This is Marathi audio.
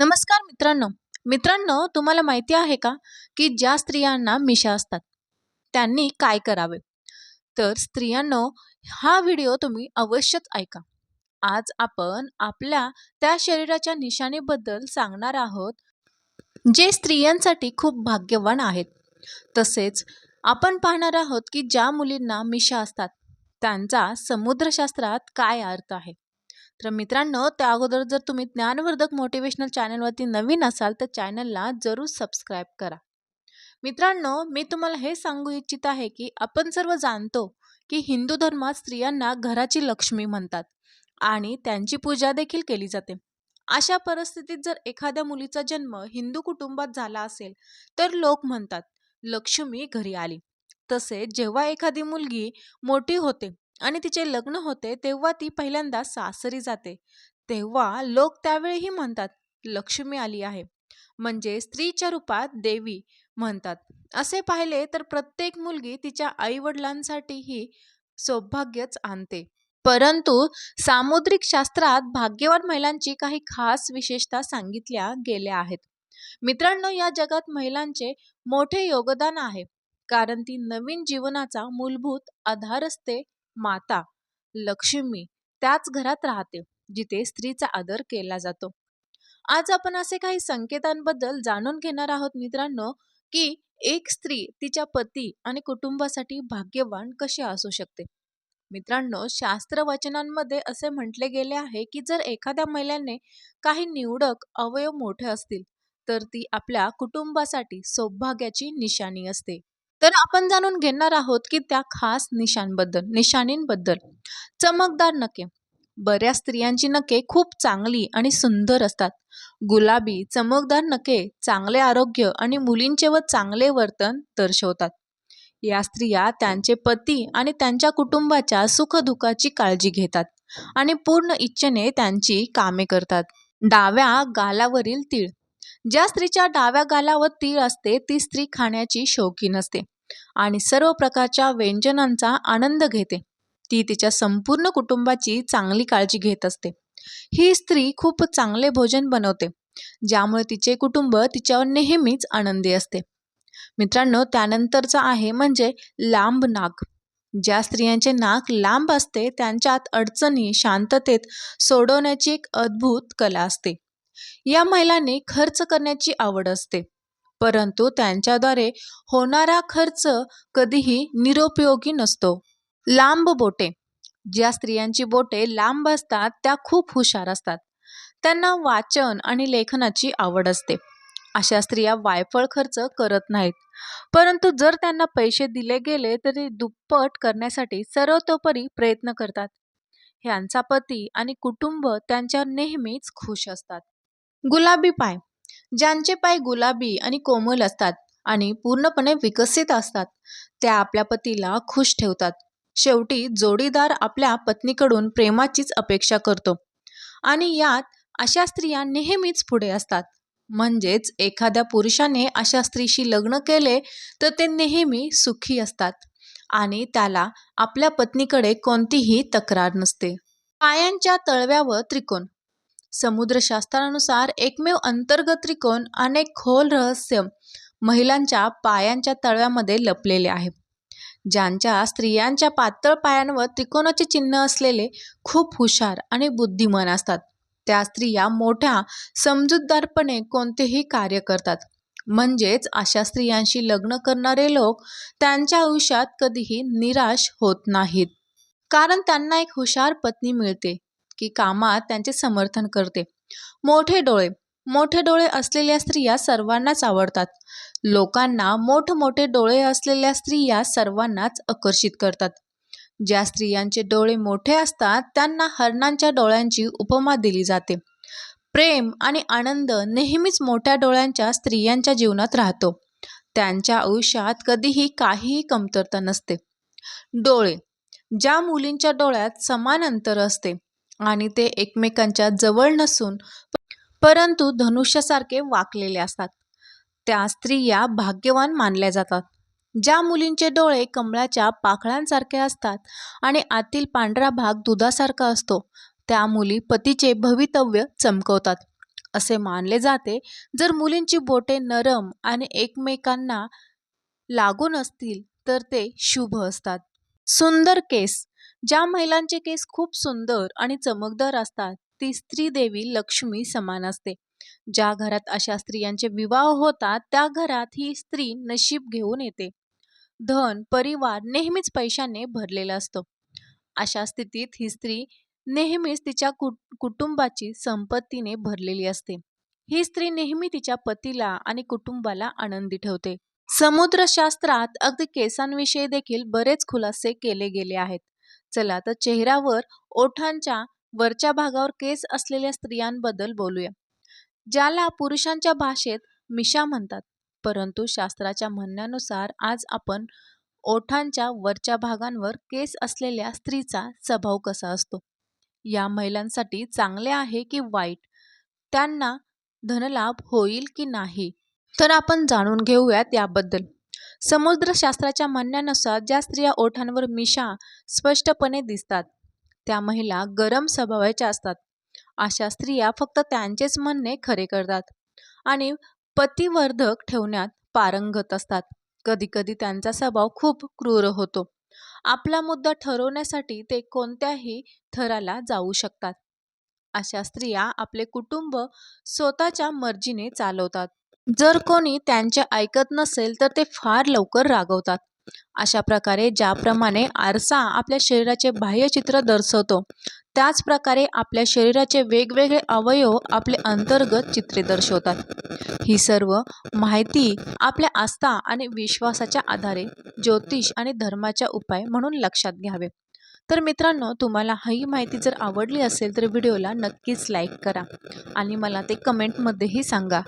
नमस्कार मित्रांनो. मित्रांनो तुम्हाला माहिती आहे का की ज्या स्त्रियांना मिशा असतात त्यांनी काय करावे? तर स्त्रियांनो हा व्हिडिओ तुम्ही अवश्यच ऐका. आज आपण आपल्या त्या शरीराच्या निशाणीबद्दल सांगणार आहोत जे स्त्रियांसाठी खूप भाग्यवान आहेत. तसेच आपण पाहणार आहोत की ज्या मुलींना मिशा असतात त्यांचा समुद्रशास्त्रात काय अर्थ आहे? तर मित्रांनो त्या अगोदर जर तुम्ही ज्ञानवर्धक मोटिवेशनल चॅनलवरती नवीन असाल तर चॅनलला जरूर सबस्क्राईब करा. मित्रांनो मी तुम्हाला हे सांगू इच्छित आहे की आपण सर्व जाणतो की हिंदू धर्मात स्त्रियांना घराची लक्ष्मी म्हणतात आणि त्यांची पूजा देखील केली जाते. अशा परिस्थितीत जर एखाद्या मुलीचा जन्म हिंदू कुटुंबात झाला असेल तर लोक म्हणतात लक्ष्मी घरी आली. तसेच जेव्हा एखादी मुलगी मोठी होते आणि तिचे लग्न होते तेव्हा ती पहिल्यांदा सासरी जाते. तेव्हा लोक त्यावेळीही म्हणतात लक्ष्मी आली आहे. म्हणजे स्त्रीच्या रूपात देवी म्हणतात. असे पाहिले तर प्रत्येक मुलगी तिच्या आईवडिलांसाठीही सौभाग्यच आणते. परंतु सामुद्रिक शास्त्रात भाग्यवान महिलांची काही खास विशेषता सांगितल्या गेल्या आहेत. मित्रांनो या जगात महिलांचे मोठे योगदान आहे. कारण ती नवीन जीवनाचा मूलभूत आधार असते माता लक्ष्मी त्याच घरात राहते जिथे स्त्रीचा आदर केला जातो. आज आपण असे काही संकेतांबद्दल जाणून घेणार आहोत मित्रांनो की एक स्त्री तिच्या पती आणि कुटुंबासाठी भाग्यवान कशी असू शकते? मित्रांनो शास्त्र वचनांमध्ये असे म्हटले गेले आहे की जर एखाद्या महिलेने काही निवडक अवयव मोठे असतील तर ती आपल्या कुटुंबासाठी सौभाग्याची निशाणी असते. तर आपण जाणून घेणार आहोत की त्या खास निशांबद्दल निशाणींबद्दल. चमकदार नखे. बऱ्याच स्त्रियांची नखे खूप चांगली आणि सुंदर असतात. गुलाबी चमकदार नखे चांगले आरोग्य आणि मुलींचे व चांगले वर्तन दर्शवतात. या स्त्रिया त्यांचे पती आणि त्यांच्या कुटुंबाच्या सुखदुःखाची काळजी घेतात आणि पूर्ण इच्छेने त्यांची कामे करतात. डाव्या गालावरील तीळ. ज्या स्त्रीच्या डाव्या गालावर तीळ असते ती स्त्री खाण्याची शौकीन असते आणि सर्व प्रकारच्या व्यंजनांचा आनंद घेते. ती तिच्या संपूर्ण कुटुंबाची चांगली काळजी घेत असते. ही स्त्री खूप चांगले भोजन बनवते ज्यामुळे तिचे कुटुंब तिच्यावर नेहमीच आनंदी असते. मित्रांनो त्यानंतरचं आहे म्हणजे लांब नाक. ज्या स्त्रियांचे नाक लांब असते त्यांच्यात अडचणी शांततेत सोडवण्याची एक अद्भुत कला असते. या महिलांनी खर्च करण्याची आवड असते. परंतु त्यांच्याद्वारे होणारा खर्च कधीही निरुपयोगी नसतो. लांब बोटे. ज्या स्त्रियांची बोटे लांब असतात त्या खूप हुशार असतात. त्यांना वाचन आणि लेखनाची आवड असते. अशा स्त्रिया वायफळ खर्च करत नाहीत. परंतु जर त्यांना पैसे दिले गेले तरी दुप्पट करण्यासाठी सर्वतोपरी प्रयत्न करतात. ह्यांचा पती आणि कुटुंब त्यांच्या नेहमीच खुश असतात. गुलाबी पाय. ज्यांचे पाय गुलाबी आणि कोमल असतात आणि पूर्णपणे विकसित असतात त्या आपल्या पतीला खुश ठेवतात. शेवटी जोडीदार आपल्या पत्नीकडून प्रेमाचीच अपेक्षा करतो आणि यात अशा स्त्रिया नेहमीच पुढे असतात. म्हणजेच एखाद्या पुरुषाने अशा स्त्रीशी लग्न केले तर ते नेहमी सुखी असतात आणि त्याला आपल्या पत्नीकडे कोणतीही तक्रार नसते. पायांच्या तळव्यावर त्रिकोण. समुद्रशास्त्रानुसार एकमेव अंतर्गत त्रिकोण अनेक खोल रहस्य महिलांच्या पायांच्या तळव्यामध्ये लपलेले आहे. ज्यांच्या स्त्रियांच्या पातळ पायांवर त्रिकोणाचे चिन्ह असलेले खूप हुशार आणि बुद्धिमान असतात. त्या स्त्रिया मोठ्या समजूतदारपणे कोणतेही कार्य करतात. म्हणजेच अशा स्त्रियांशी लग्न करणारे लोक त्यांच्या आयुष्यात कधीही निराश होत नाहीत. कारण त्यांना एक हुशार पत्नी मिळते. की कामात त्यांचे समर्थन करते. मोठे डोळे मोठे डोळे असलेल्या स्त्रिया सर्वांनाच आवडतात. लोकांना मोठमोठे डोळे असलेल्या स्त्रिया सर्वांनाच आकर्षित करतात. ज्या स्त्रियांचे डोळे मोठे असतात त्यांना हरणांच्या डोळ्यांची उपमा दिली जाते. प्रेम आणि आनंद नेहमीच मोठ्या डोळ्यांच्या स्त्रियांच्या जीवनात राहतो. त्यांच्या आयुष्यात कधीही काहीही कमतरता नसते. डोळे ज्या मुलींच्या डोळ्यात समान अंतर असते आणि ते एकमेकांच्या जवळ नसून परंतु धनुष्यासारखे वाकलेले असतात. त्या स्त्रिया भाग्यवान मानल्या जातात ज्या मुलींचे डोळे कमळाच्या पाखळांसारखे असतात आणि आतील पांढरा भाग दुधासारखा असतो. त्या मुली पतीचे भवितव्य चमकवतात. असे मानले जाते जर मुलींची बोटे नरम आणि एकमेकांना लागून असतील तर ते शुभ असतात. सुंदर केस. ज्या महिलांचे केस खूप सुंदर आणि चमकदार असतात ती स्त्री देवी लक्ष्मी समान असते. ज्या घरात अशा स्त्रियांचे विवाह होतात त्या घरात ही स्त्री नशीब घेऊन येते. धन परिवार नेहमीच पैशाने भरलेला असतो. अशा स्थितीत ही स्त्री नेहमीच तिच्या कुट कुटुंबाची संपत्तीने भरलेली असते. ही स्त्री नेहमी तिच्या पतीला आणि कुटुंबाला आनंदी ठेवते. समुद्रशास्त्रात अगदी केसांविषयी देखील बरेच खुलासे केले गेले आहेत. चला तर चेहऱ्यावर ओठांच्या वरच्या भागावर केस असलेल्या स्त्रियांबद्दल बोलूया ज्याला पुरुषांच्या भाषेत मिशा म्हणतात. परंतु शास्त्राच्या म्हणण्यानुसार आज आपण ओठांच्या वरच्या भागांवर केस असलेल्या स्त्रीचा स्वभाव कसा असतो? या महिलांसाठी चांगले आहे की वाईट? त्यांना धनलाभ होईल की नाही? तर आपण जाणून घेऊयात याबद्दल. समुद्रशास्त्राच्या म्हणण्यानुसार ज्या स्त्रिया ओठांवर मिशा स्पष्टपणे दिसतात त्या महिला गरम स्वभावाच्या असतात. अशा स्त्रिया फक्त त्यांचेच म्हणणे खरे करतात आणि पतिवर्धक ठेवण्यात पारंगत असतात. कधीकधी त्यांचा स्वभाव खूप क्रूर होतो. आपला मुद्दा ठरवण्यासाठी ते कोणत्याही थराला जाऊ शकतात. अशा स्त्रिया आपले कुटुंब स्वतःच्या मर्जीने चालवतात. जर कोणी त्यांचे ऐकत नसेल तर ते फार लवकर रागवतात. अशा प्रकारे ज्याप्रमाणे आरसा आपल्या शरीराचे बाह्यचित्र दर्शवतो त्याच प्रकारे आपल्या शरीराचे वेगवेगळे अवयव आपले अंतर्गत चित्रे दर्शवतात. ही सर्व माहिती आपल्या आस्था आणि विश्वासाच्या आधारे ज्योतिष आणि धर्माच्या उपाय म्हणून लक्षात घ्यावे. तर मित्रांनो तुम्हाला ही माहिती जर आवडली असेल तर व्हिडिओला नक्कीच लाईक करा आणि मला ते कमेंटमध्येही सांगा.